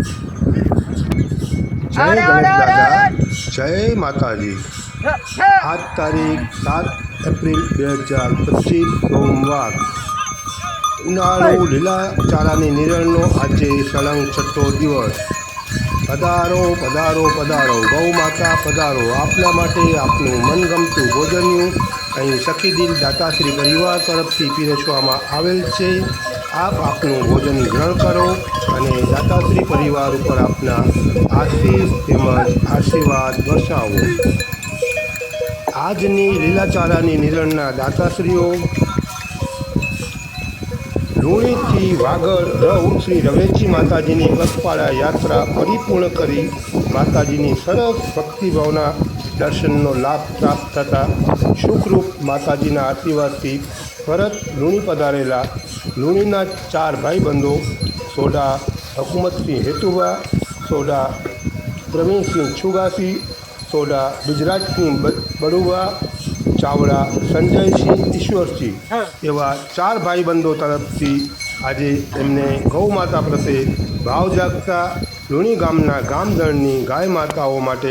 જય ગણેશ દાદા. જય માતાજી. આજ તારીખ સાત એપ્રિલ બે હજાર પચીસ સોમવાર. ઉનાળુ લીલા ચારાની નિરણનો આજે સળંગ છઠ્ઠો દિવસ. પધારો પધારો પધારો. ગૌ માતા પધારો. આપના માટે આપનું મનગમતું ભોજનનું અહીં સખીદિલ દાતાશ્રી પરિવાર તરફથી પીરસવામાં આવેલ છે. આપ આપનું ભોજન ગ્રહણ કરો અને દાતાશ્રી પરિવાર ઉપર આપના આશીષ તેમજ આશીર્વાદ વરસાવો. આજની લીલાચારાની નિરણના દાતાશ્રીઓ લુણીથી વાગડ રવ શ્રી રવેચી માતાજીની પગપાળા યાત્રા પરિપૂર્ણ કરી માતાજીની સરસ ભક્તિભાવના દર્શનનો લાભ પ્રાપ્ત થતાં સુખરૂપ માતાજીના આશીર્વાદથી પરત લુણી પધારેલા લુણીના ચાર ભાઈબંધો soda Hakumatsinh Hetubha soda Pravinsinh છુગાસી soda Gujaratsinh બ- બડુભા ચાવડા સંજયસિંહ ઈશ્વરસિંહ એવા ચાર ભાઈબંધો તરફથી આજે એમને ગૌ માતા પ્રત્યે ભાવ જાગતા લુણી ગામના ગામદળની ગાય માતાઓ માટે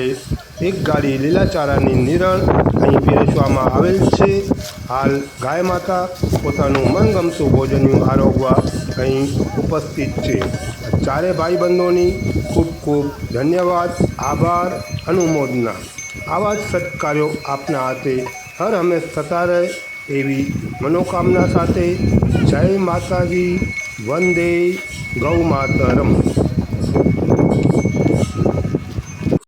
એક ગાડી લીલાચારાની નિરણ અહીં પીરસવામાં આવેલ છે. હાલ ગાય માતા પોતાનું મનગમતું ભોજનનું આરોગવા અહીં ઉપસ્થિત છે. ચારે ભાઈબંધોની ખૂબ ખૂબ ધન્યવાદ, આભાર, અનુમોદના. આવા જ સત્કાર્યો આપના હાથે હર હંમેશ થતા રહે. એવી મનોકામના સાથે જય માતાજી વંદે ગૌ માતરમ.